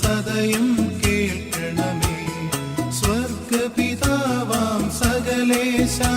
സദയം കേൾക്കണമേ. സ്വർഗപിതാവാം സകലേശാ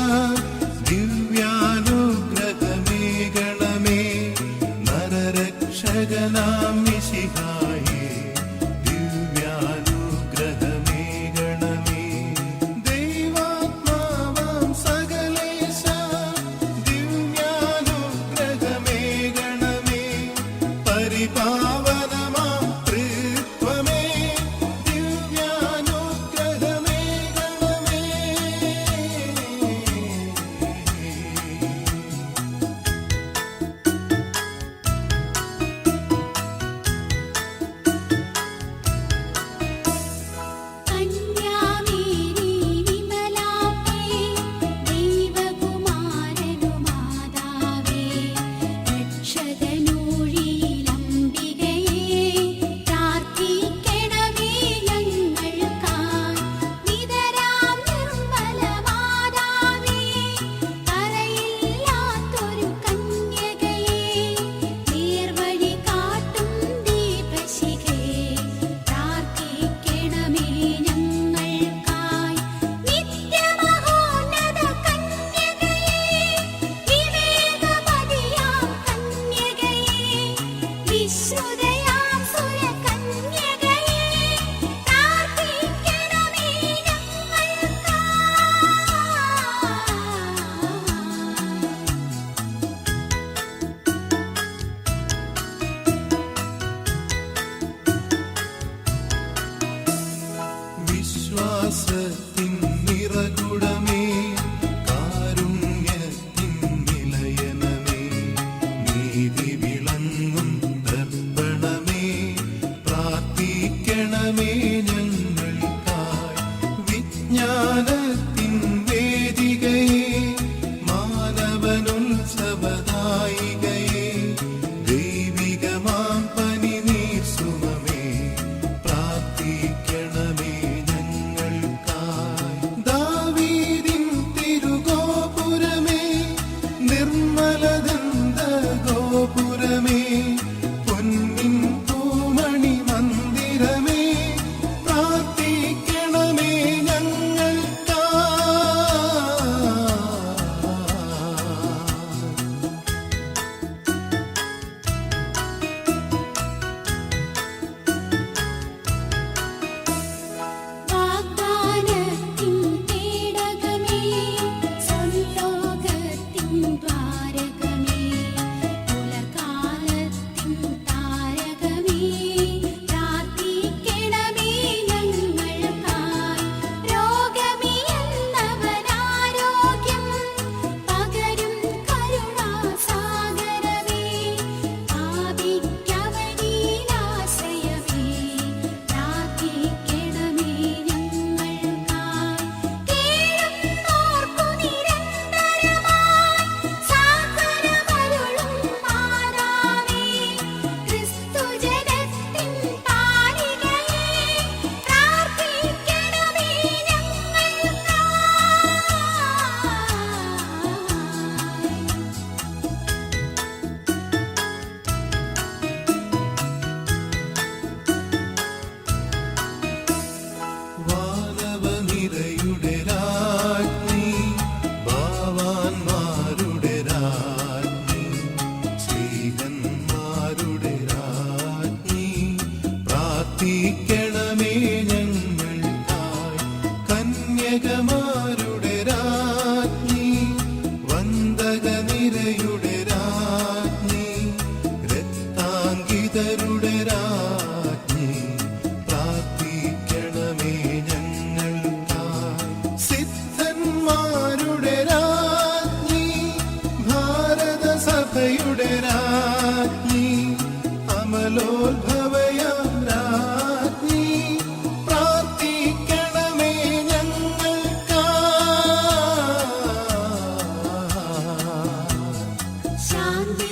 nasıl അമലോത്ഭവയാം രാജ്ഞി പ്രാർത്ഥിക്കണമേ ഞങ്ങൾക്കായി ശാന്തി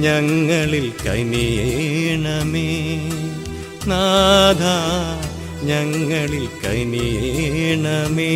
ഞങ്ങളിൽ കനിയേണമേ. നാഥ ഞങ്ങളിൽ കനിയേണമേ.